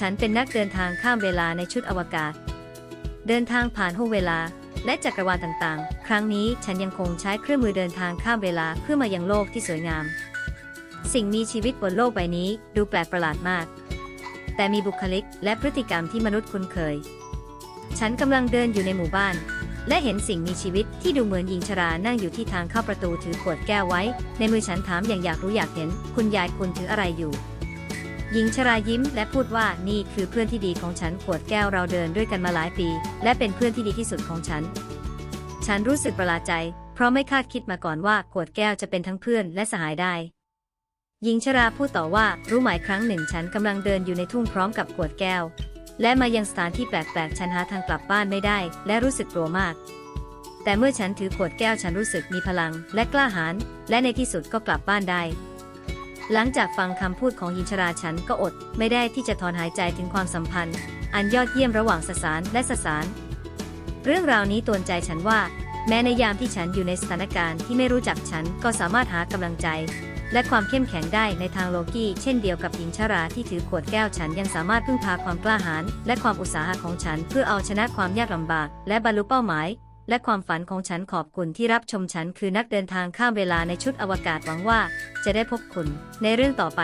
ฉันเป็นนักเดินทางข้ามเวลาในชุดอวกาศ เดินทางผ่านห้วงเวลา และจักรวาลต่างๆ ครั้งนี้ฉันยังคงใช้เครื่องมือเดินทางข้ามเวลาเพื่อมายังโลกที่สวยงาม สิ่งมีชีวิตบนโลกใบนี้ดูแปลกประหลาดมาก แต่มีบุคลิกและพฤติกรรมที่มนุษย์คุ้นเคย ฉันกำลังเดินอยู่ในหมู่บ้าน และเห็นสิ่งมีชีวิตที่ดูเหมือนหญิงชรานั่งอยู่ที่ทางเข้าประตูถือขวดแก้วไว้ ในมือฉันถามอย่างอยากรู้อยากเห็น คุณยายคุณถืออะไรอยู่ หญิงชรายิ้มและพูดว่านี่คือเพื่อนที่ดีของฉันขวดแก้วเราเดินด้วยกันมาหลายปี และเป็นเพื่อนที่ดีที่สุดของฉัน ฉันรู้สึกประหลาดใจ เพราะไม่คาดคิดมาก่อนว่าขวดแก้วจะเป็นทั้งเพื่อนและสหายได้ หญิงชราพูดต่อว่ารู้ไหมครั้งหนึ่งฉันกำลังเดินอยู่ในทุ่งพร้อมกับขวดแก้ว และมายังสถานที่แปลกๆฉันหาทางกลับบ้านไม่ได้ และรู้สึกกลัวมาก แต่เมื่อฉันถือขวดแก้วฉันรู้สึกมีพลัง และกล้าหาญและในที่สุดก็กลับบ้านได้ หลังจากฟังคำพูดของหญิงชราฉันก็อด ไม่ได้ที่จะถอนหายใจถึงความสัมพันธ์ อันยอดเยี่ยมระหว่างสสารและสสาร เรื่องราวนี้ตวนใจฉันว่า แม้ในยามที่ฉันอยู่ในสถานการณ์ที่ไม่รู้จักฉันก็สามารถหากำลังใจ และความเข้มแข็งได้ในทางโลกี้เช่นเดียวกับหญิงชราที่ถือขวดแก้วฉันยังสามารถพึ่งพาความกล้าหาญและความอุตสาหะของฉันเพื่อเอาชนะความยากลำบาก และบรรลุเป้าหมาย และความฝันของฉันขอบคุณที่รับชมฉันคือนักเดินทางข้ามเวลาในชุดอวกาศหวังว่า จะได้พบคุณในเรื่องต่อไป